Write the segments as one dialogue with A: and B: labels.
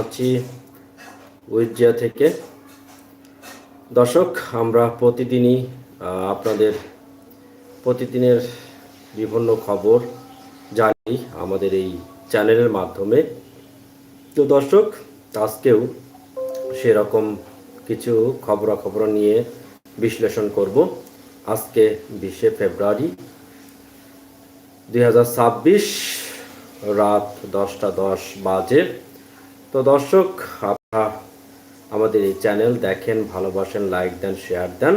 A: আছি উইজিয়া থেকে। দর্শক, আমরা প্রতিদিনই আপনাদের প্রতিদিনের বিভিন্ন খবর জানি আমাদের এই চ্যানেলের মাধ্যমে। তো দর্শক, আজকেও সেরকম কিছু খবরাখবর নিয়ে বিশ্লেষণ করব। আজকে বিশে ফেব্রুয়ারি দু হাজার ছাব্বিশ, রাত দশটা দশ বাজে। তো দর্শক, আপনারা আমাদের এই চ্যানেল দেখেন, ভালোবাসেন, লাইক দেন, শেয়ার দেন।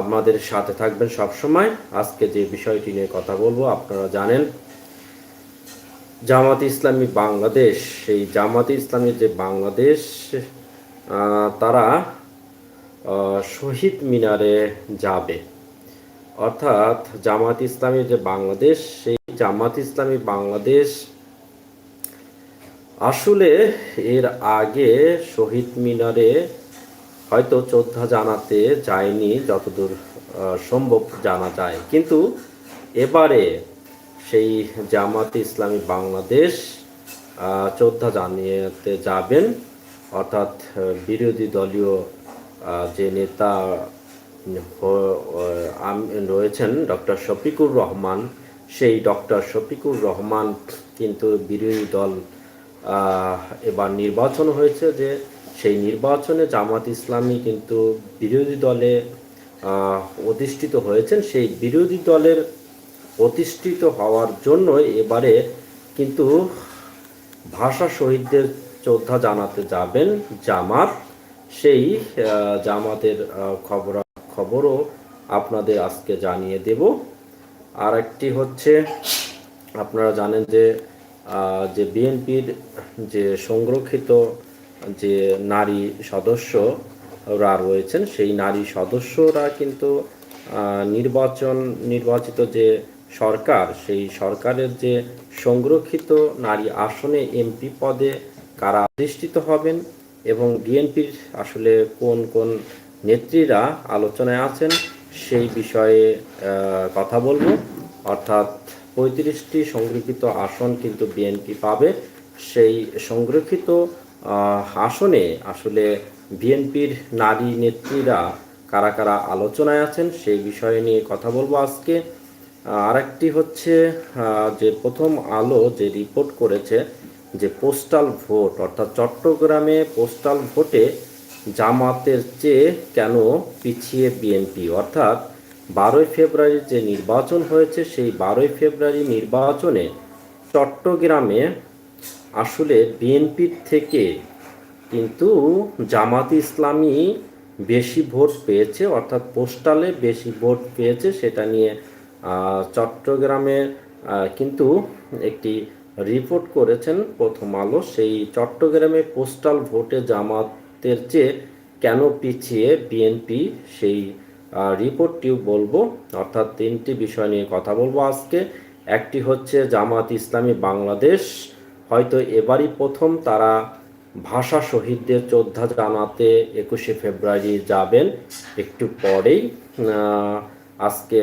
A: আমাদের সাথে থাকবেন সব সময় আজকে যে বিষয়টি নিয়ে কথা বলব, আপনারা জানেন, জামাত ইসলামী বাংলাদেশ, সেই জামাত ইসলামী যে বাংলাদেশ তারা শহীদ মিনারে যাবে। অর্থাৎ জামাত ইসলামী যে বাংলাদেশ, সেই জামাত ইসলামী বাংলাদেশ আসলে এর আগে শহীদ মিনারে হয়তো শ্রদ্ধা জানাতে যায়নি যতদূর সম্ভব জানা যায়। কিন্তু এবারে সেই জামাত ইসলামী বাংলাদেশ আহ, শ্রদ্ধা জানিয়ে যাবেন। অর্থাৎ বিরোধী দলীয় যে নেতা রয়েছেন ডক্টর শফিকুর রহমান সেই ডক্টর শফিকুর রহমান কিন্তু বিরোধী দল এবার নির্বাচন হয়েছে যে সেই নির্বাচনে জামাত ইসলামী কিন্তু বিরোধী দলে অধিষ্ঠিত হয়েছেন। সেই বিরোধী দলের প্রতিষ্ঠিত হওয়ার জন্য এবারে কিন্তু ভাষা শহীদদের শ্রদ্ধা জানাতে যাবেন জামাত। সেই জামাতের খবর, খবরও আপনাদের আজকে জানিয়ে দেব। আর একটি হচ্ছে, আপনারা জানেন যে যে বিএনপির যে সংরক্ষিত যে নারী সদস্যরা রয়েছেন, সেই নারী সদস্যরা কিন্তু নির্বাচন, নির্বাচিত যে সরকার, সেই সরকারের যে সংরক্ষিত নারী আসনে এমপি পদে কারা অধিষ্ঠিত হবেন এবং বিএনপির আসলে কোন কোন নেত্রীরা আলোচনায় আছেন, সেই বিষয়ে কথা বলব। অর্থাৎ পঁয়ত্রিশটি সংরক্ষিত আসন কিন্তু বিএনপি পাবে। সেই সংরক্ষিত আসনে আসলে বিএনপির নারী নেত্রীরা কারা কারা আলোচনায় আছেন সেই বিষয়ে নিয়ে কথা বলব আজকে। আরেকটি হচ্ছে যে প্রথম আলো যে রিপোর্ট করেছে যে পোস্টাল ভোট, অর্থাৎ চট্টগ্রামে পোস্টাল ভোটে জামাতের চেয়ে কেন পিছিয়ে বিএনপি? অর্থাৎ বারোই ফেব্রুয়ারি যে নির্বাচন হয়েছে, সেই বারোই ফেব্রুয়ারি নির্বাচনে চট্টগ্রামে আসলে বিএনপির থেকে কিন্তু জামাত ইসলামী বেশি ভোট পেয়েছে, অর্থাৎ পোস্টালে বেশি ভোট পেয়েছে। সেটা নিয়ে চট্টগ্রামে কিন্তু একটি রিপোর্ট করেছেন প্রথম আলো। সেই চট্টগ্রামে পোস্টাল ভোটে জামাতের চেয়ে কেন পিছিয়ে বিএনপি সেই আহ, রিপোর্টটিও বলব অর্থাৎ তিনটি বিষয় নিয়ে কথা বলব আজকে। একটি হচ্ছে জামাত ইসলামী বাংলাদেশ হয়তো এবারই প্রথম তারা ভাষা শহীদদের শ্রদ্ধা জানাতে একুশে ফেব্রুয়ারি যাবেন একটু পরেই আজকে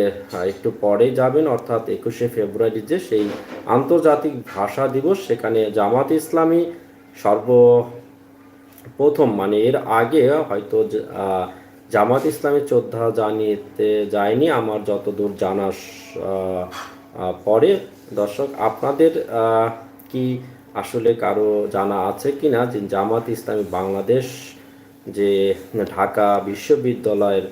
A: একটু পরেই যাবেন অর্থাৎ একুশে ফেব্রুয়ারি যে সেই আন্তর্জাতিক ভাষা দিবস সেখানে জামাত ইসলামী সর্ব প্রথম মানে এর আগে হয়তো জামাত ইসলামী শ্রদ্ধা জানিতে যায়নি, আমার যতদূর জানা পরে। দর্শক, আপনাদের কি আসলে কারও জানা আছে কি না যে জামাত ইসলামী বাংলাদেশ যে ঢাকা বিশ্ববিদ্যালয়ের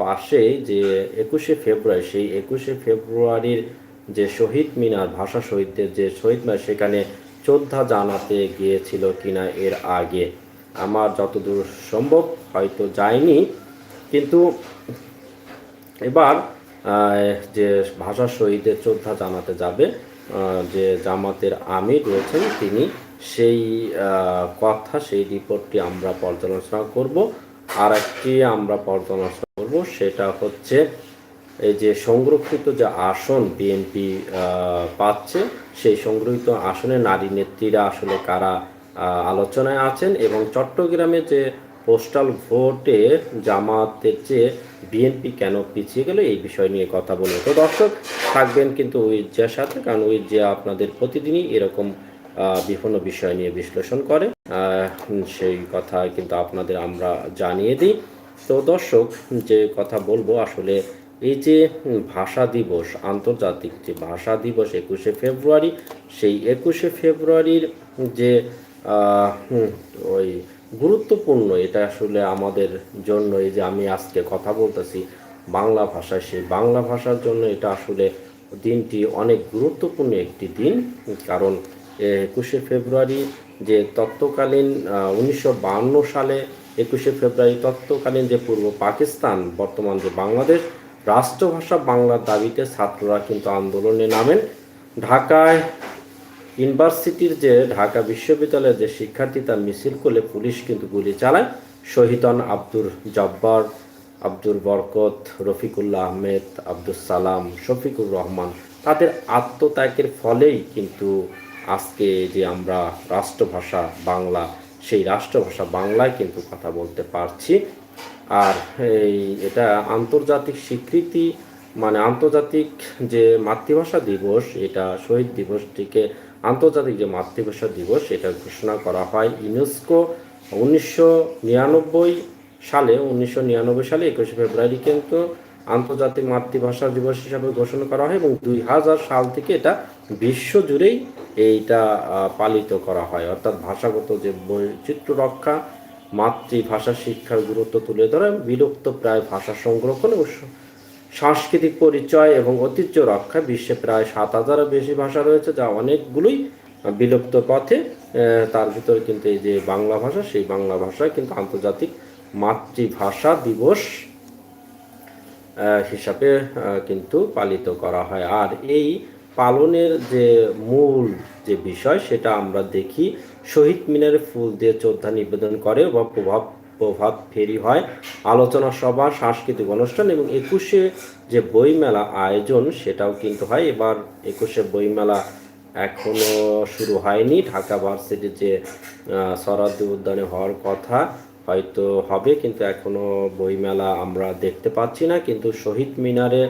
A: পাশে যে একুশে ফেব্রুয়ারি, সেই একুশে ফেব্রুয়ারির যে শহীদ মিনার, ভাষা শহীদদের যে শহীদ মিনার, সেখানে শ্রদ্ধা জানাতে গিয়েছিল কিনা এর আগে। আমার যতদূর সম্ভব হয়তো যায়নি। কিন্তু এবার যে ভাষা শহীদের শ্রদ্ধা জানাতে যাবে যে জামাতের আমির রয়েছেন তিনি, সেই কথা, সেই রিপোর্টটি আমরা পর্যালোচনা করব। আর একটি আমরা পর্যালোচনা করব, সেটা হচ্ছে এই যে সংরক্ষিত যে আসন বিএনপি পাচ্ছে, সেই সংরক্ষিত আসনে নারী নেত্রীরা আসলে কারা আলোচনায় আছেন এবং চট্টগ্রামে যে পোস্টাল ভোটে জামাতের চেয়ে বিএনপি কেন পিছিয়ে গেল এই বিষয় নিয়ে কথা বলব তো দর্শক, থাকবেন কিন্তু উইজিয়ার সাথে, কারণ উইজিয়া আপনাদের প্রতিদিনই এরকম বিভিন্ন বিষয় নিয়ে বিশ্লেষণ করে। সেই কথা কিন্তু আপনাদের আমরা জানিয়ে দিই। তো দর্শক, যে কথা বলব আসলে এই যে ভাষা দিবস, আন্তর্জাতিক যে ভাষা দিবস একুশে ফেব্রুয়ারি, সেই একুশে ফেব্রুয়ারির যে ওই গুরুত্বপূর্ণ। এটা আসলে আমাদের জন্য এই যে আমি আজকে কথা বলতেছি বাংলা ভাষায়। সেই বাংলা ভাষার জন্য এটা আসলে দিনটি অনেক গুরুত্বপূর্ণ একটি দিন। কারণ একুশে ফেব্রুয়ারি যে তৎকালীন উনিশশো সালে একুশে ফেব্রুয়ারি তত্ত্বকালীন যে পূর্ব পাকিস্তান, বর্তমান যে বাংলাদেশ, রাষ্ট্রভাষা বাংলার দাবিতে ছাত্ররা কিন্তু আন্দোলনে নামেন। ঢাকায় ইউনিভার্সিটির যে ঢাকা বিশ্ববিদ্যালয়ের যে শিক্ষার্থী তার মিছিল করলে পুলিশ কিন্তু গুলি চালায়। শহীদ হন আব্দুর জব্বার আব্দুল বরকত, রফিকুল্লাহ আহমেদ আব্দুল সালাম, শফিকুর রহমান। তাদের আত্মত্যাগের ফলেই কিন্তু আজকে যে আমরা রাষ্ট্রভাষা বাংলা, সেই রাষ্ট্রভাষা বাংলায় কিন্তু কথা বলতে পারছি। আর এই এটা আন্তর্জাতিক স্বীকৃতি মানে আন্তর্জাতিক যে মাতৃভাষা দিবস, এটা শহীদ দিবসটিকে আন্তর্জাতিক যে মাতৃভাষা দিবস এটা ঘোষণা করা হয় ইউনেস্কো উনিশশো নিরানব্বই সালে, উনিশশো নিরানব্বই সালে একুশে ফেব্রুয়ারি কিন্তু আন্তর্জাতিক মাতৃভাষা দিবস হিসাবে ঘোষণা করা হয় এবং দুই হাজার সাল থেকে এটা বিশ্ব জুড়েই এইটা পালিত করা হয়। অর্থাৎ ভাষাগত যে বৈচিত্র্য রক্ষা, মাতৃভাষা শিক্ষার গুরুত্ব তুলে ধরে বিলুপ্ত প্রায় ভাষা সংরক্ষণ এবং সাংস্কৃতিক পরিচয় এবং ঐতিহ্য রক্ষা, বিশ্বে প্রায় সাত হাজারের বেশি ভাষা রয়েছে, যা অনেকগুলোই বিলুপ্ত পথে তার ভিতরে কিন্তু এই যে বাংলা ভাষা, সেই বাংলা ভাষায় কিন্তু আন্তর্জাতিক মাতৃভাষা দিবস হিসাবে কিন্তু পালিত করা হয়। আর এই পালনের যে মূল যে বিষয়, সেটা আমরা দেখি শহীদ মিনারে ফুল দিয়ে শ্রদ্ধা নিবেদন করে বা প্রভাব প্রভাব ফেরি হয়। আলোচনা সভা, সাংস্কৃতিক অনুষ্ঠান এবং একুশে যে বইমেলা আয়োজন, সেটাও কিন্তু হয়। এবার একুশে বইমেলা এখনও শুরু হয়নি। ঢাকা ভার্সিটির যে শরৎ উদ্যানে হওয়ার কথা হয়তো হবে, কিন্তু এখনও বইমেলা আমরা দেখতে পাচ্ছি না। কিন্তু শহীদ মিনারে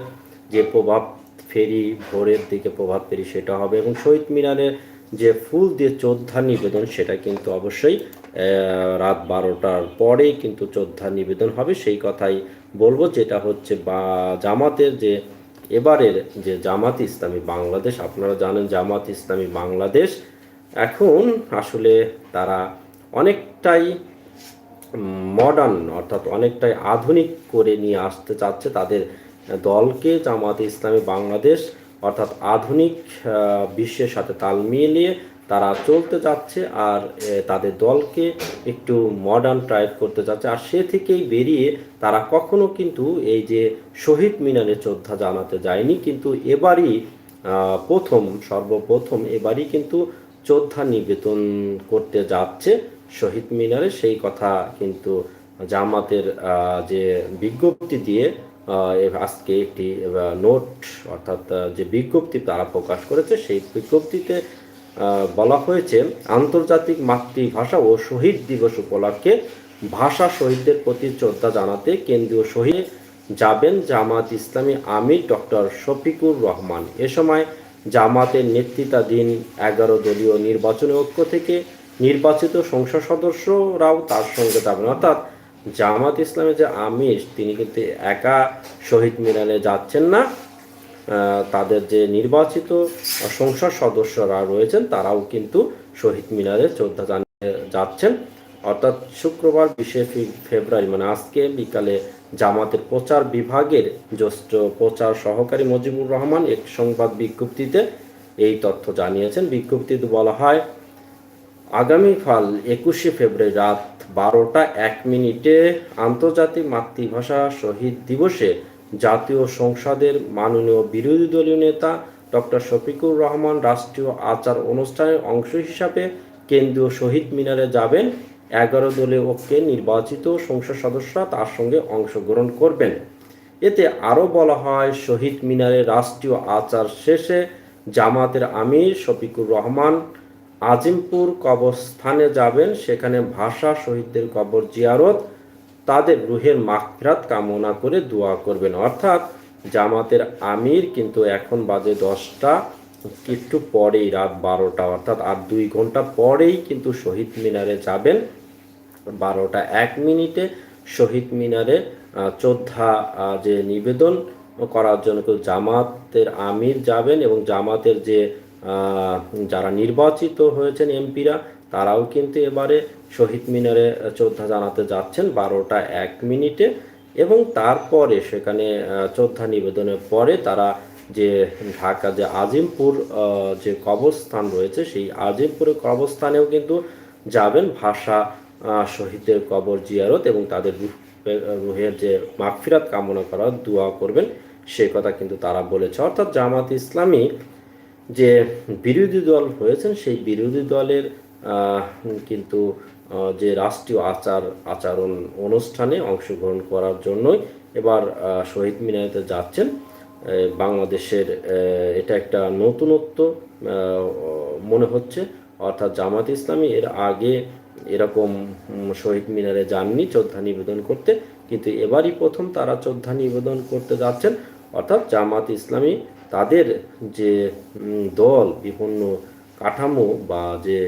A: যে প্রভাব ফেরি, ভোরের দিকে প্রভাব ফেরি, সেটা হবে। এবং শহীদ মিনারে যে ফুল দিয়ে শ্রদ্ধা নিবেদন, সেটা কিন্তু অবশ্যই রাত বারোটার পরেই কিন্তু শ্রদ্ধা নিবেদন হবে। সেই কথাই বলব, যেটা হচ্ছে বা, জামাতের যে, এবারের যে জামাত ইসলামী বাংলাদেশ, আপনারা জানেন জামাত ইসলামী বাংলাদেশ এখন আসলে তারা অনেকটাই মডার্ন অর্থাৎ অনেকটাই আধুনিক করে নিয়ে আসতে চাচ্ছে তাদের দলকে, জামাত ইসলামী বাংলাদেশ, অর্থাৎ আধুনিক বিশ্বের সাথে তাল মিলিয়ে তারা চলতে যাচ্ছে আর তাদের দলকে একটু মডার্ন টাইপ করতে যাচ্ছে। আর সে থেকেই বেরিয়ে তারা কখনো কিন্তু এই যে শহীদ মিনারে শ্রদ্ধা জানাতে যায়নি, কিন্তু এবারই প্রথম, সর্বপ্রথম এবারই কিন্তু শ্রদ্ধা নিবেদন করতে যাচ্ছে শহীদ মিনারে। সেই কথা কিন্তু জামাতের যে বিজ্ঞপ্তি দিয়ে আজকে একটি নোট অর্থাৎ যে বিজ্ঞপ্তি তারা প্রকাশ করেছে, সেই বিজ্ঞপ্তিতে বলা হয়েছে, আন্তর্জাতিক মাতৃভাষা ও শহীদ দিবস উপলক্ষে ভাষা শহীদদের প্রতি শ্রদ্ধা জানাতে কেন্দ্রীয় শহীদ যাবেন জামাত ইসলামী আমির ডক্টর শফিকুর রহমান। এ সময় জামাতের নেতৃত্বাধীন এগারো দলীয় নির্বাচনী ঐক্য থেকে নির্বাচিত সংসদ সদস্যরাও তার সঙ্গে যাবেন অর্থাৎ জামাত ইসলামের যে আমির, তিনি কিন্তু একা শহীদ মিনারে যাচ্ছেন না। তাদের যে নির্বাচিত সংসদ সদস্যরা রয়েছেন, তারাও কিন্তু শহীদ মিনারে শ্রদ্ধা জানিয়ে যাচ্ছেন। অর্থাৎ শুক্রবার বিশে ফেব্রুয়ারি মানে আজকে বিকালে জামাতের প্রচার বিভাগের জ্যেষ্ঠ প্রচার সহকারী মজিবুর রহমান এক সংবাদ বিজ্ঞপ্তিতে এই তথ্য জানিয়েছেন। বিজ্ঞপ্তিতে বলা হয় আগামীকাল একুশে ফেব্রুয়ারি রাত বারোটা এক মিনিটে আন্তর্জাতিক মাতৃভাষা শহীদ দিবসে জাতীয় সংসদের মাননীয় বিরোধী দলীয় নেতা ডক্টর শফিকুর রহমান রাষ্ট্রীয় আচার অনুষ্ঠানের অংশ হিসাবে কেন্দ্রীয় শহীদ মিনারে যাবেন। এগারো দলীয় ঐক্যে নির্বাচিত সংসদ সদস্যরা তার সঙ্গে অংশগ্রহণ করবেন। এতে আরও বলা হয়, শহীদ মিনারে রাষ্ট্রীয় আচার শেষে জামাতের আমির শফিকুর রহমান আজিমপুর কবরস্থানে যাবেন। সেখানে ভাষা শহীদদের কবর জিয়ারত তাদের রুহের মাগফিরাত কামনা করে দোয়া করবেন। অর্থাৎ জামাতের আমির কিন্তু এখন বাজে দশটা একটু পরেই রাত বারোটা অর্থাৎ আর দুই ঘণ্টা পরেই কিন্তু শহীদ মিনারে যাবেন। বারোটা এক মিনিটে শহীদ মিনারে আহ, যে নিবেদন করার জন্য জামাতের আমির যাবেন এবং জামাতের যে যারা নির্বাচিত হয়েছেন এমপিরা তারাও কিন্তু এবারে শহীদ মিনারে শ্রদ্ধা জানাতে যাচ্ছেন বারোটা এক মিনিটে। এবং তারপরে সেখানে শ্রদ্ধা নিবেদনের পরে তারা যে ঢাকা যে আজিমপুর যে কবরস্থান রয়েছে সেই আজিমপুরের কবরস্থানেও কিন্তু যাবেন ভাষা আহ, শহীদদের কবর জিয়ারত এবং তাদের রুহ রুহের যে মাগফিরাত কামনা করার দোয়া করবেন সে কথা কিন্তু তারা বলেছে। অর্থাৎ জামাত ইসলামী যে বিরোধী দল হয়েছেন সেই বিরোধী দলের কিন্তু যে রাষ্ট্রীয় আচার, আচরণ অনুষ্ঠানে অংশগ্রহণ করার জন্যই এবার শহীদ মিনারেতে যাচ্ছেন। বাংলাদেশের এটা একটা নতুনত্ব মনে হচ্ছে। অর্থাৎ জামাত ইসলামী এর আগে এরকম শহীদ মিনারে যাননি শ্রদ্ধা নিবেদন করতে। কিন্তু এবারই প্রথম তারা শ্রদ্ধা নিবেদন করতে যাচ্ছেন। অর্থাৎ জামাত ইসলামী তাদের যে দল, বিভিন্ন কাঠামো বা যে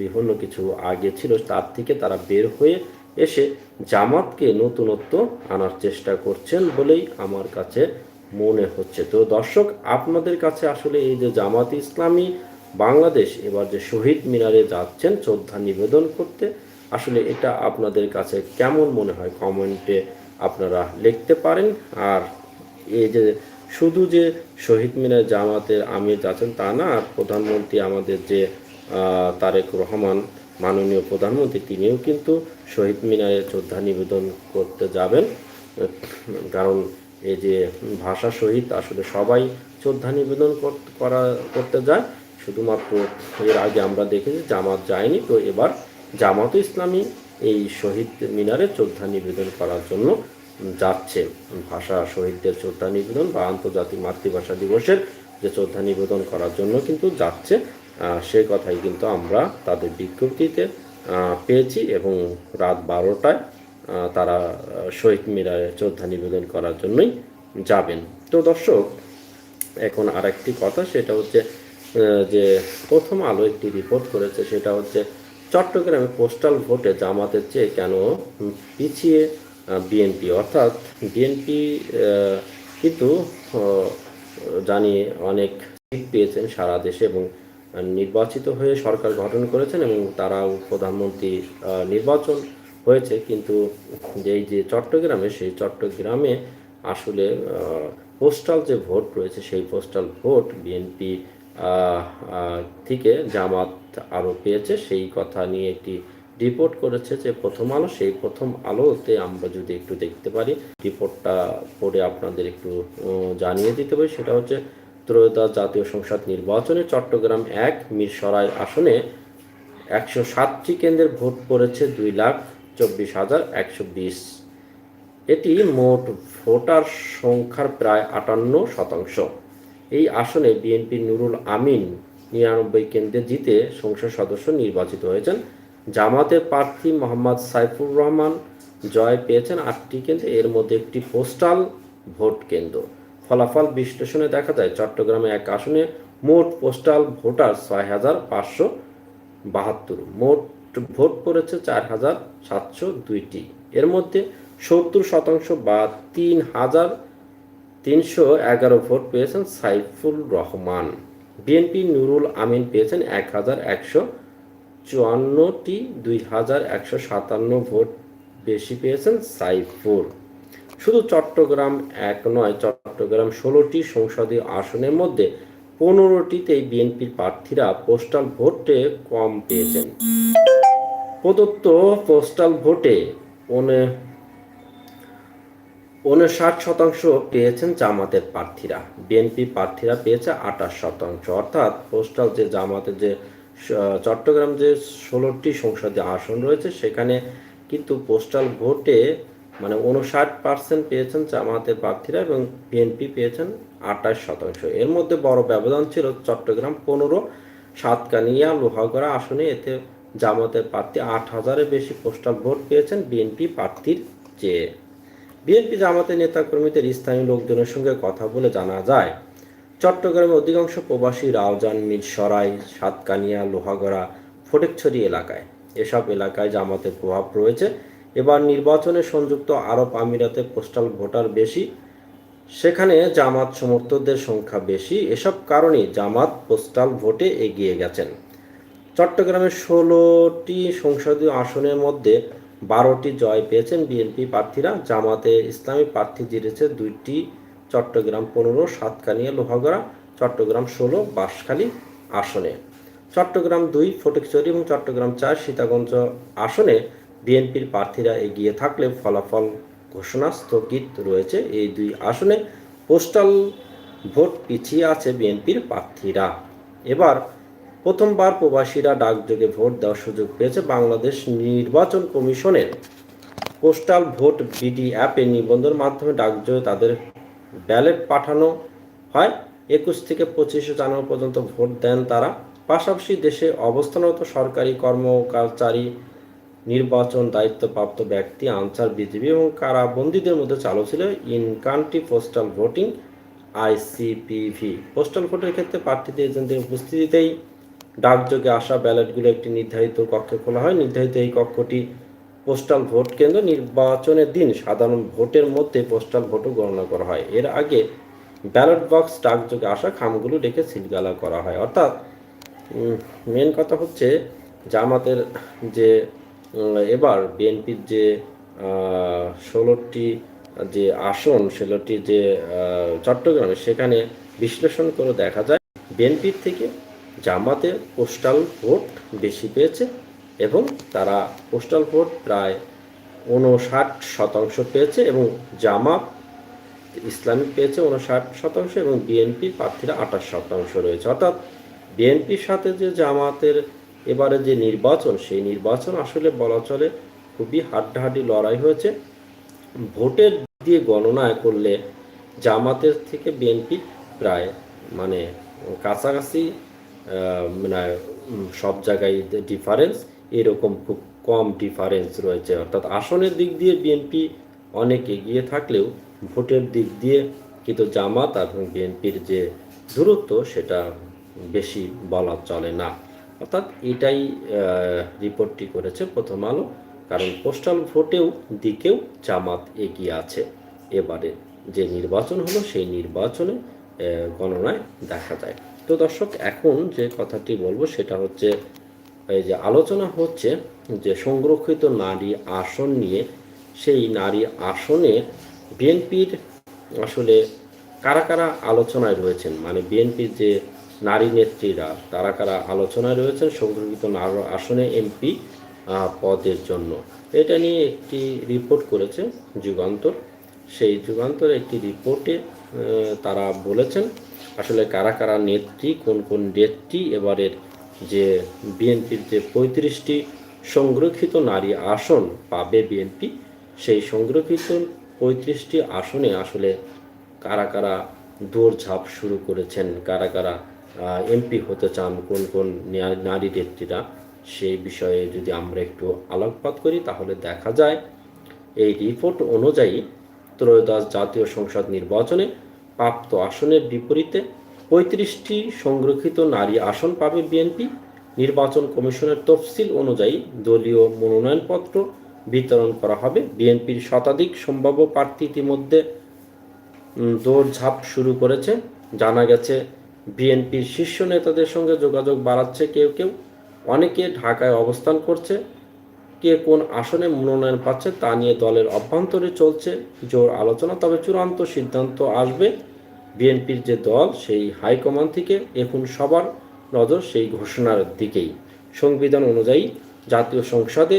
A: বিভিন্ন কিছু আগে ছিল তার থেকে তারা বের হয়ে এসে জামাতকে নতুনত্ব আনার চেষ্টা করছেন বলেই আমার কাছে মনে হচ্ছে। তো দর্শক, আপনাদের কাছে আসলে এই যে জামাত ইসলামী বাংলাদেশ, এবার যে শহীদ মিনারে যাচ্ছেন, শ্রদ্ধা নিবেদন করতে, আসলে এটা আপনাদের কাছে কেমন মনে হয়? কমেন্টে আপনারা লিখতে পারেন। আর এই যে শুধু যে শহীদ মিনার জামাতের আমির যাচ্ছেন তা না প্রধানমন্ত্রী আমাদের যে তারেক রহমান, মাননীয় প্রধানমন্ত্রী, তিনিও কিন্তু শহীদ মিনারে শ্রদ্ধা নিবেদন করতে যাবেন। কারণ এই যে ভাষা শহীদ, আসলে সবাই শ্রদ্ধা নিবেদন করা, করতে যায়। শুধুমাত্র এর আগে আমরা দেখেছি জামাত যায়নি, তো এবার জামাত ইসলামী এই শহীদ মিনারে শ্রদ্ধা নিবেদন করার জন্য যাচ্ছে। ভাষা শহীদদের শ্রদ্ধা নিবেদন বা আন্তর্জাতিক মাতৃভাষা দিবসের যে শ্রদ্ধা নিবেদন করার জন্য কিন্তু যাচ্ছে। সে কথাই কিন্তু আমরা তাদের বিজ্ঞপ্তিতে পেয়েছি এবং রাত বারোটায় তারা শহীদ মিনারে শ্রদ্ধা নিবেদন করার জন্যই যাবেন। তো দর্শক, এখন আরেকটি কথা, সেটা হচ্ছে যে প্রথম আলো একটি রিপোর্ট করেছে, সেটা হচ্ছে, চট্টগ্রামে পোস্টাল ভোটে জামাতের চেয়ে কেন পিছিয়ে বিএনপি অর্থাৎ বিএনপি কিন্তু জানি অনেক সিট পেয়েছেন সারা দেশে এবং নির্বাচিত হয়ে সরকার গঠন করেছেন এবং তারাও প্রধানমন্ত্রী নির্বাচন হয়েছে। কিন্তু এই যে চট্টগ্রামে, সেই চট্টগ্রামে আসলে পোস্টাল যে ভোট রয়েছে, সেই পোস্টাল ভোট বিএনপি থেকে জামাত আরও পেয়েছে। সেই কথা নিয়ে একটি রিপোর্ট করেছে যে প্রথম আলো, সেই প্রথম আলোতে আমরা যদি একটু দেখতে পারি রিপোর্টটা পড়ে আপনাদের একটু জানিয়ে দিতে পারি সেটা হচ্ছে ত্রয়োদশ জাতীয় সংসদ নির্বাচনে চট্টগ্রাম এক, মিরসরাই আসনে একশো সাতটি কেন্দ্রের ভোট পড়েছে, দুই লাখ চব্বিশ হাজার একশো বিশ। এটি মোট ভোটার সংখ্যার প্রায় আটান্ন শতাংশ। এই আসনে বিএনপি নুরুল আমিন নিরানব্বই কেন্দ্রে জিতে সংসদ সদস্য নির্বাচিত হয়েছেন। জামাতের প্রার্থী মোহাম্মদ সাইফুর রহমান জয় পেয়েছেন আটটি কেন্দ্রে। এর মধ্যে একটি পোস্টাল ভোট কেন্দ্র। ফলাফল বিশ্লেষণে দেখা যায়, চট্টগ্রামে এক আসনে মোট পোস্টাল ভোটার ছয় হাজার পাঁচশো বাহাত্তর। মোট ভোট পড়েছে চার হাজার সাতশো দুইটি। এর মধ্যে সত্তর শতাংশ বা তিন হাজার তিনশো এগারো ভোট পেয়েছেন সাইফুল রহমান। বিএনপি নুরুল আমিন পেয়েছেন এক হাজার একশো চুয়ান্নটি দুই হাজার একশো সাতান্ন ভোট বেশি পেয়েছেন সাইফুর। শুধু চট্টগ্রাম এক নয়, চট্টগ্রাম ষোলোটি সংসদীয় আসনের মধ্যে পনেরোটিতেই বিএনপির প্রার্থীরা পোস্টাল ভোটে কম পেয়েছেন। প্রদত্ত পোস্টাল ভোটে উনে, উনষাট শতাংশ পেয়েছেন জামাতের প্রার্থীরা। বিএনপি প্রার্থীরা পেয়েছে আঠাশ শতাংশ। অর্থাৎ পোস্টাল যে জামাতের যে চট্টগ্রাম যে ষোলোটি সংসদীয় আসন রয়েছে, সেখানে কিন্তু পোস্টাল ভোটে মানে উনষাট পার্সেন্ট পেয়েছেন জামাতের প্রার্থীরা এবং বিএনপি পেয়েছেন আঠাশ শতাংশ। এর মধ্যে বড় ব্যবধান ছিল চট্টগ্রাম পনেরো, সাতকানিয়া, লোহাগড়া আসনে এতে জামাতের প্রার্থী আট হাজারের বেশি পোস্টাল ভোট পেয়েছেন বিএনপি প্রার্থীর চেয়ে। বিএনপি জামাতের নেতাকর্মীদের স্থানীয় লোকজনের সঙ্গে কথা বলে জানা যায় চট্টগ্রামের অধিকাংশ প্রবাসী রাউজান, মিরসরাই, সাতকানিয়া, লোহাগড়া, ফটিকছড়ি এলাকায়। এসব এলাকায় জামাতের প্রভাব রয়েছে। এবার নির্বাচনে সংযুক্ত আরব আমিরাতে পোস্টাল ভোটার বেশি। সেখানে জামাত সমর্থকদের সংখ্যা বেশি। এসব কারণে জামাত পোস্টাল ভোটে এগিয়ে গেছেন। চট্টগ্রামের ষোলোটি সংসদীয় আসনের মধ্যে বারোটি জয় পেয়েছেন বিএনপি প্রার্থীরা। জামাতে ইসলামী প্রার্থী জিতেছে দুইটি চট্টগ্রাম পনেরো, সাতকানিয়া, লোহাগড়া, চট্টগ্রাম ষোলো, বাঁশখালী আসনে। চট্টগ্রাম দুই, ফটিকচুরি এবং চট্টগ্রাম চার সীতাগঞ্জ আসনে বিএনপির প্রার্থীরা এগিয়ে থাকলে ফলাফল ঘোষণা স্থগিত রয়েছে। এই দুই আসনে পোস্টাল ভোট পিছিয়ে আছে বিএনপির প্রার্থীরা। এবার প্রথমবার প্রবাসীরা ডাকযোগে ভোট দেওয়ার সুযোগ পেয়েছে বাংলাদেশ নির্বাচন কমিশনের। পোস্টাল ভোট বিডি অ্যাপে নিবন্ধনের মাধ্যমে ডাকযোগে তাদের ব্যালট পাঠানো হয়। একুশ থেকে পঁচিশে জানুয়ারি পর্যন্ত ভোট দেন তারা। পাশাপাশি দেশে অবস্থানরত সরকারি কর্মচারী নির্বাচন দায়িত্বপ্রাপ্ত ব্যক্তি, আনসার বিজিবি এবং কারাবন্দীদের মধ্যে চালু ছিল in country postal voting ICPV postal ভোটের ক্ষেত্রে প্রার্থীদের এজেন্টদের উপস্থিতিতেই ডাকযোগে আসা ব্যালটগুলো একটি নির্ধারিত কক্ষে খোলা হয়। নির্ধারিত এই কক্ষটি পোস্টাল ভোট কেন্দ্র নির্বাচনের দিন সাধারণ ভোটের মধ্যে পোস্টাল ভোটও গণনা করা হয়। এর আগে ব্যালট বক্স ডাকযোগে আসা খামগুলো রেখে সিলগালা করা হয়। অর্থাৎ মেন কথা হচ্ছে জামাতের যে এবার বিএনপির যে ষোলোটি যে আসন, ষোলোটি যে চট্টগ্রামে, সেখানে বিশ্লেষণ করে দেখা যায় বিএনপির থেকে জামাতে পোস্টাল ভোট বেশি পেয়েছে। এবং তারা পোস্টাল ভোট প্রায় উনষাট শতাংশ পেয়েছে এবং জামাত ইসলামিক পেয়েছে উনষাট শতাংশ এবং বিএনপি প্রার্থীরা আঠাশ শতাংশ রয়েছে। অর্থাৎ বিএনপির সাথে যে জামাতের এবারে যে নির্বাচন, সেই নির্বাচন আসলে বলা চলে খুবই হাড্ডাহাড্ডি লড়াই হয়েছে। ভোটের দিয়ে গণনায় করলে জামাতের থেকে বিএনপি প্রায় মানে কাছাকাছি মানে সব জায়গায় ডিফারেন্স এরকম খুব কম ডিফারেন্স রয়েছে। অর্থাৎ আসনের দিক দিয়ে বিএনপি অনেক এগিয়ে থাকলেও ভোটের দিক দিয়ে কিন্তু জামাত এবং বিএনপির যে দূরত্ব, সেটা বেশি বলা চলে না। অর্থাৎ এটাই রিপোর্টটি করেছে প্রথম আলো। কারণ পোস্টাল ভোটেও দিকেও জামাত এগিয়ে আছে। এবারে যে নির্বাচন হলো, সেই নির্বাচনে গণনায় দেখা যায়। তো দর্শক, এখন যে কথাটি বলব, সেটা হচ্ছে এই যে আলোচনা হচ্ছে যে সংরক্ষিত নারী আসন নিয়ে, সেই নারী আসনে বিএনপির আসলে কারা কারা আলোচনায় রয়েছেন? মানে বিএনপির যে নারী নেত্রীরা, তারা কারা আলোচনায় রয়েছেন সংরক্ষিত নারী আসনে এমপি পদের জন্য? এটা নিয়ে একটি রিপোর্ট করেছে যুগান্তর। সেই যুগান্তর একটি রিপোর্টে তারা বলেছেন, আসলে কারা কারা নেত্রী, কোন কোন নেত্রী এবারের যে বিএনপির যে পঁয়ত্রিশটি সংরক্ষিত নারী আসন পাবে বিএনপি, সেই সংরক্ষিত পঁয়ত্রিশটি আসনে আসলে কারা কারা দৌড়ঝাঁপ শুরু করেছেন, কারা কারা এমপি হতে চান, কোন কোন নারী নেত্রীরা, সেই বিষয়ে যদি আমরা একটু আলোকপাত করি তাহলে দেখা যায় এই রিপোর্ট অনুযায়ী ত্রয়োদশ জাতীয় সংসদ নির্বাচনে প্রাপ্ত আসনের বিপরীতে পঁয়ত্রিশটি সংরক্ষিত নারী আসন পাবে বিএনপি। নির্বাচন কমিশনের তফসিল অনুযায়ী দলীয় মনোনয়নপত্র বিতরণ করা হবে। বিএনপির শতাধিক সম্ভাব্য প্রার্থী ইতিমধ্যে দৌড়ঝাঁপ শুরু করেছে। জানা গেছে, বিএনপির শীর্ষ নেতাদের সঙ্গে যোগাযোগ বাড়াচ্ছে কেউ কেউ। অনেকে ঢাকায় অবস্থান করছে। কে কোন আসনে মনোনয়ন পাচ্ছে তা নিয়ে দলের অভ্যন্তরে চলছে জোর আলোচনা। তবে চূড়ান্ত সিদ্ধান্ত আসবে বিএনপির যে দল, সেই হাইকমান্ড থেকে এখন সবার নজর সেই ঘোষণার দিকেই। সংবিধান অনুযায়ী জাতীয় সংসদে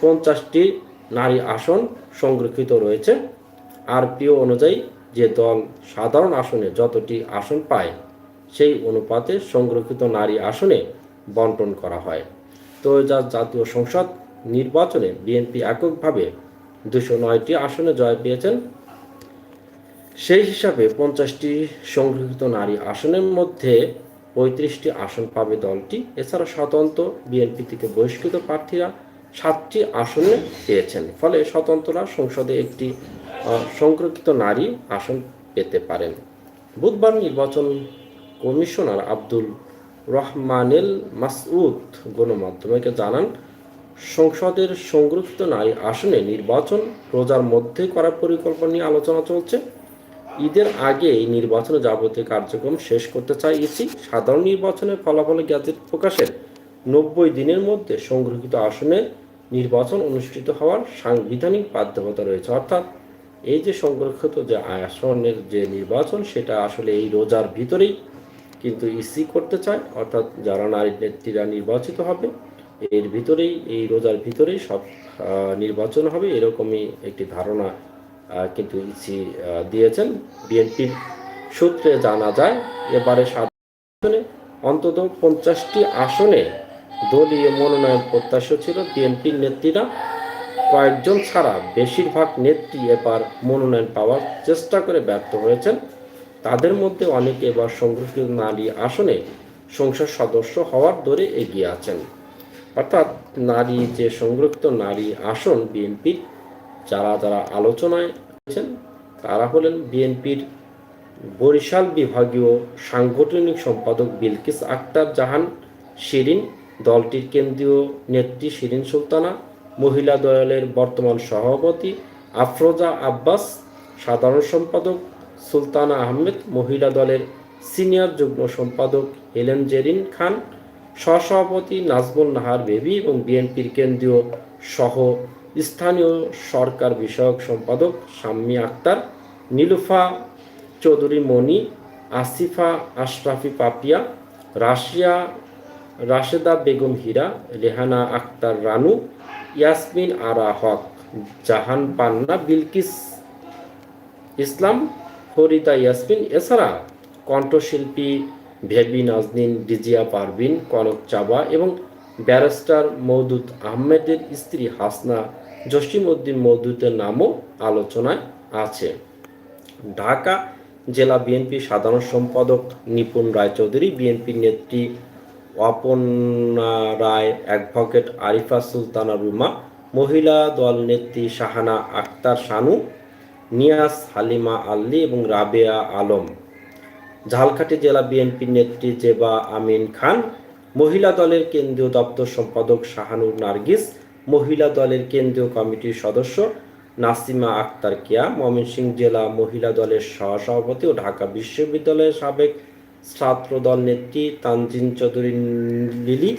A: পঞ্চাশটি নারী আসন সংরক্ষিত রয়েছে। আর আরপিও অনুযায়ী যে দল সাধারণ আসনে যতটি আসন পায়, সেই অনুপাতে সংরক্ষিত নারী আসনে বন্টন করা হয়। তো যা জাতীয় সংসদ নির্বাচনে বিএনপি এককভাবে দুশো নয়টি আসনে জয় পেয়েছেন সেই হিসাবে পঞ্চাশটি সংরক্ষিত নারী আসনের মধ্যে পঁয়ত্রিশটি আসন পাবে দলটি। এছাড়া স্বতন্ত্র বিএনপি থেকে বহিষ্কৃত প্রার্থীরা সাতটি আসনে পেয়েছেন। ফলে স্বতন্ত্ররা সংসদে একটি সংরক্ষিত নারী আসন পেতে পারেন। বুধবার নির্বাচন কমিশনার আব্দুল রহমানেল মাসউদ গণমাধ্যমকে জানান, সংসদের সংরক্ষিত নারী আসনে নির্বাচন রোজার মধ্যে করার পরিকল্পনা নিয়ে আলোচনা চলছে। ঈদের আগে এই নির্বাচনে যাবতীয় কার্যক্রম শেষ করতে চায় ইসি। সাধারণ নির্বাচনের ফলাফলে গ্যাজেট প্রকাশের নব্বই দিনের মধ্যে সংরক্ষিত আসনে নির্বাচন অনুষ্ঠিত হওয়ার সাংবিধানিক বাধ্যবাধকতা রয়েছে। অর্থাৎ এই যে সংরক্ষিত যে আসনের যে নির্বাচন, সেটা আসলে এই রোজার ভিতরেই কিন্তু ইসি করতে চায়। অর্থাৎ যারা নারী নেত্রীরা নির্বাচিত হবে, এর ভিতরেই, এই রোজার ভিতরেই সব নির্বাচন হবে, এরকমই একটি ধারণা কিন্তু ইসি দিয়েছেন। বিএনপির সূত্রে জানা যায়, এবারে সাধারণ অন্তত পঞ্চাশটি আসনে দলীয় মনোনয়ন প্রত্যাশা ছিল। বিএনপির নেত্রীরা কয়েকজন ছাড়া বেশিরভাগ নেত্রী এবার মনোনয়ন পাওয়ার চেষ্টা করে ব্যর্থ হয়েছেন। তাদের মধ্যে অনেকে এবার সংরক্ষিত নারী আসনে সংসদ সদস্য হওয়ার দরে এগিয়ে আছেন। অর্থাৎ নারী যে সংরক্ষিত নারী আসন বিএনপির যারা যারা আলোচনায় আছেন, তারা হলেন বিএনপির বরিশাল বিভাগীয় সাংগঠনিক সম্পাদক বিলকিস আক্তার জাহান, শিরিন, দলটির কেন্দ্রীয় নেত্রী শিরিন সুলতানা, মহিলা দলের বর্তমান সভাপতি আফরোজা আব্বাস, সাধারণ সম্পাদক সুলতানা আহমেদ, মহিলা দলের সিনিয়র যুগ্ম সম্পাদক হেলেন জেরিন খান, সহসভাপতি নাজমুল নাহার বেবি এবং বিএনপির কেন্দ্রীয় সহ স্থানীয় সরকার বিষয়ক সম্পাদক শাম্মী আক্তার, নীলুফা চৌধুরী মণি আসিফা আশরাফি পাপিয়া, রাশিয়া রাশেদা বেগম হীরা, রেহানা আক্তার রানু, ইয়াসমিন আরা হক, জাহান পান্না, বিলকিস ইসলাম, ফরিদা ইয়াসমিন, এছাড়া কণ্ঠশিল্পী ভেবি নাজনীন, ডিজিয়া পারভিন, কনক চাবা এবং ব্যারিস্টার মৌদুদ আহমেদের স্ত্রী হাসনা জসিমউদ্দিন মৌদুদের নামও আলোচনায় আছে। ঢাকা জেলা বিএনপি সাধারণ সম্পাদক নিপুণ রায়চৌধুরী বিএনপির নেত্রী অপর্ণা রায়, অ্যাডভোকেট আরিফা সুলতানা রুমা, মহিলা দল নেত্রী শাহানা আক্তার শানু নিয়াস হালিমা আল্লি এবং রাবেয়া আলম। ঝালকাঠি জেলা বিএনপির নেত্রী জেবা আমিন খান, মহিলা দলের কেন্দ্রীয় দপ্তর সম্পাদক শাহানুর নার্গিস মহিলা দলের কেন্দ্রীয় কমিটির সদস্য নাসিমা আক্তার কিয়া, ময়মনসিংহ জেলা মহিলা দলের সহসভাপতি ও ঢাকা বিশ্ববিদ্যালয়ের সাবেক ছাত্র দল নেত্রী তানজিন চৌধুরী লিলি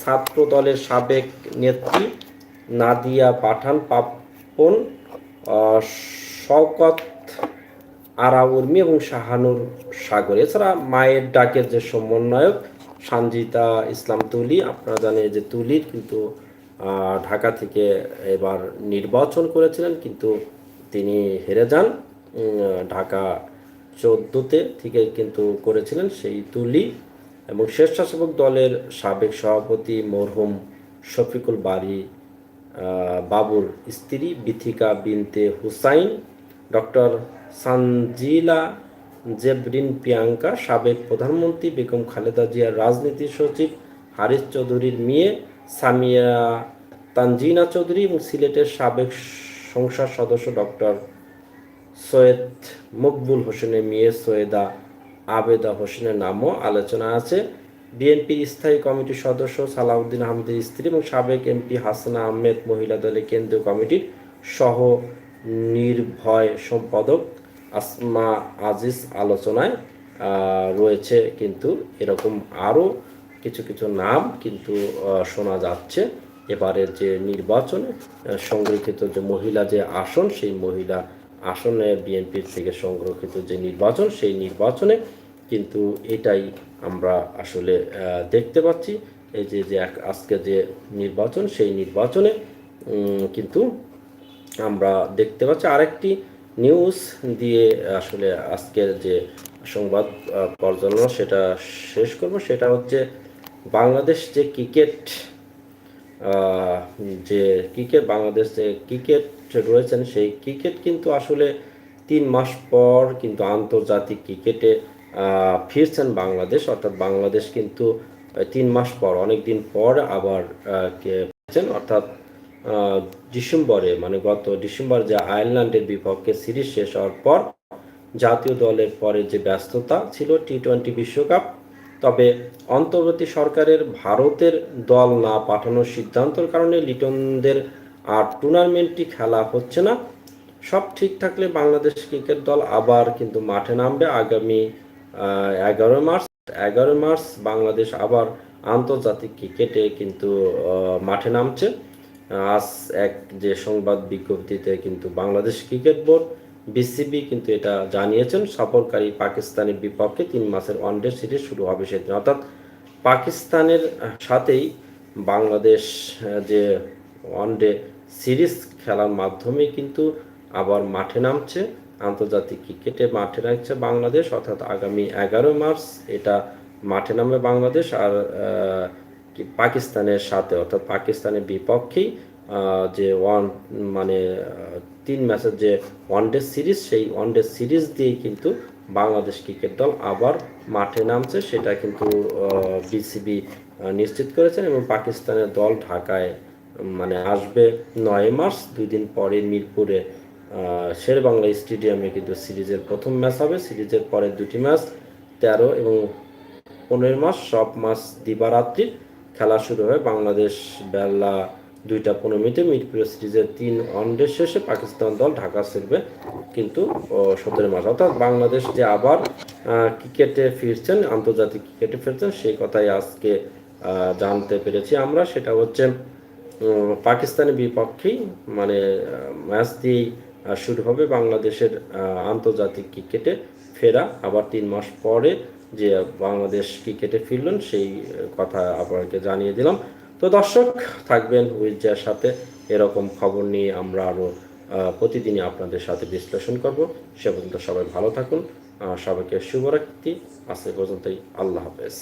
A: ছাত্র দলের সাবেক নেত্রী নাদিয়া পাঠান, পাপন শওকত আরা উর্মি এবং শাহানুর সাগর। এছাড়া মায়ের ডাকের যে সমন্বয়ক সঞ্জিতা ইসলাম তুলি, আপনারা জানেন যে তুলির কিন্তু ঢাকা থেকে এবার নির্বাচন করেছিলেন, কিন্তু তিনি হেরে যান। ঢাকা চোদ্দোতে থেকে কিন্তু করেছিলেন সেই তুলি। এবং স্বেচ্ছাসেবক দলের সাবেক সভাপতি মরহুম শফিকুল বাড়ি বাবুর স্ত্রী বিথিকা বিনতে হুসাইন, ডক্টর সানজিলা জেবরিন প্রিয়াঙ্কা, সাবেক প্রধানমন্ত্রী বেগম খালেদা জিয়ার রাজনীতি সচিব হারিস চৌধুরীর মেয়ে সামিয়া তানজিনা চৌধুরী এবং সিলেটের সাবেক সংসদ সদস্য ডক্টর সৈয়দ মকবুল হোসেনের মেয়ে সৈয়দা আবেদা হোসেনের নামও আলোচনা আছে। বিএনপির স্থায়ী কমিটির সদস্য সালাউদ্দিন আহমেদের স্ত্রী এবং সাবেক এমপি হাসানা আহমেদ মহিলা দলের কেন্দ্রীয় কমিটির সহ নির্ভয় সম্পাদক আসমা আজিজ আলোচনায় রয়েছে কিন্তু এরকম আরও কিছু কিছু নাম কিন্তু শোনা যাচ্ছে। এবারের যে নির্বাচনে সংরক্ষিত যে মহিলা যে আসন, সেই মহিলা আসনে বিএনপির থেকে সংরক্ষিত যে নির্বাচন, সেই নির্বাচনে কিন্তু এটাই আমরা আসলে দেখতে পাচ্ছি। এই যে যে আজকে যে নির্বাচন, সেই নির্বাচনে কিন্তু আমরা দেখতে পাচ্ছি আরেকটি নিউজ দিয়ে আসলে আজকের যে সংবাদ পর্যালোচনা, সেটা শেষ করব। সেটা হচ্ছে বাংলাদেশ যে ক্রিকেট যে ক্রিকেট, বাংলাদেশ যে ক্রিকেট রয়েছেন, সেই ক্রিকেট কিন্তু আসলে তিন মাস পর কিন্তু আন্তর্জাতিক ক্রিকেটে ফিরছেন বাংলাদেশ। অর্থাৎ বাংলাদেশ কিন্তু তিন মাস পর অনেক দিন পর আবার অর্থাৎ ডিসেম্বরে মানে গত ডিসেম্বর যে আয়ারল্যান্ডের বিপক্ষে সিরিজ শেষ হওয়ার পর জাতীয় দলের পরে যে ব্যস্ততা ছিল টি টোয়েন্টি বিশ্বকাপ তবে অন্তর্বর্তী সরকারের ভারতের দল না পাঠানোর সিদ্ধান্তের কারণে লিটনদের আর টুর্নামেন্টটি খেলা হচ্ছে না। সব ঠিক থাকলে বাংলাদেশ ক্রিকেট দল আবার কিন্তু মাঠে নামবে আগামী এগারো মার্চ। এগারো মার্চ বাংলাদেশ আবার আন্তর্জাতিক ক্রিকেটে কিন্তু মাঠে নামছে। আজ এক যে সংবাদ বিজ্ঞপ্তিতে কিন্তু বাংলাদেশ ক্রিকেট বোর্ড বিসিবি কিন্তু এটা জানিয়েছেন, সফরকারী পাকিস্তানের বিপক্ষে তিন মাসের ওয়ানডে সিরিজ শুরু হবে সেদিন। অর্থাৎ পাকিস্তানের সাথেই বাংলাদেশ যে ওয়ানডে সিরিজ খেলার মাধ্যমে কিন্তু আবার মাঠে নামছে। আন্তর্জাতিক ক্রিকেটে মাঠে নামছে বাংলাদেশ। অর্থাৎ আগামী এগারো মার্চ এটা মাঠে নামবে বাংলাদেশ আর পাকিস্তানের সাথে। অর্থাৎ পাকিস্তানের বিপক্ষেই যে ওয়ান মানে তিন ম্যাচের যে ওয়ানডে সিরিজ সেই ওয়ানডে সিরিজ দিয়েই কিন্তু বাংলাদেশ ক্রিকেট দল আবার মাঠে নামছে। সেটা কিন্তু বিসিবি নিশ্চিত করেছেন এবং পাকিস্তানের দল ঢাকায় মানে আসবে নয় মার্চ, দুই দিন পরে মিরপুরে শের বাংলা স্টেডিয়ামে কিন্তু সিরিজের প্রথম ম্যাচ হবে। সিরিজের পরে দুটি ম্যাচ, তেরো এবং পনেরো মাস সব মাস দিবারাত্রির খেলা শুরু হয় বাংলাদেশ বেলা দুইটা পনেরো মিনিটে মিরপুর সিরিজের তিন ওয়ানডে শেষে পাকিস্তান দল ঢাকা ফিরবে কিন্তু সতেরো মাস অর্থাৎ বাংলাদেশ যে আবার ক্রিকেটে ফিরছেন, আন্তর্জাতিক ক্রিকেটে ফিরছেন, সেই কথাই আজকে জানতে পেরেছি আমরা। সেটা হচ্ছে পাকিস্তানের বিপক্ষেই মানে ম্যাচ দিয়েই শুরু হবে বাংলাদেশের আন্তর্জাতিক ক্রিকেটে ফেরা। আবার তিন মাস পরে যে বাংলাদেশ ক্রিকেটে ফিরলেন, সেই, কথা আপনাকে জানিয়ে দিলাম। তো দর্শক, থাকবেন উইজার সাথে। এরকম খবর নিয়ে আমরা আরও প্রতিদিনই আপনাদের সাথে বিশ্লেষণ করব। সে পর্যন্ত সবাই ভালো থাকুন। সবাইকে শুভরাত্রি। আজকে পর্যন্তই আল্লাহ হাফেজ।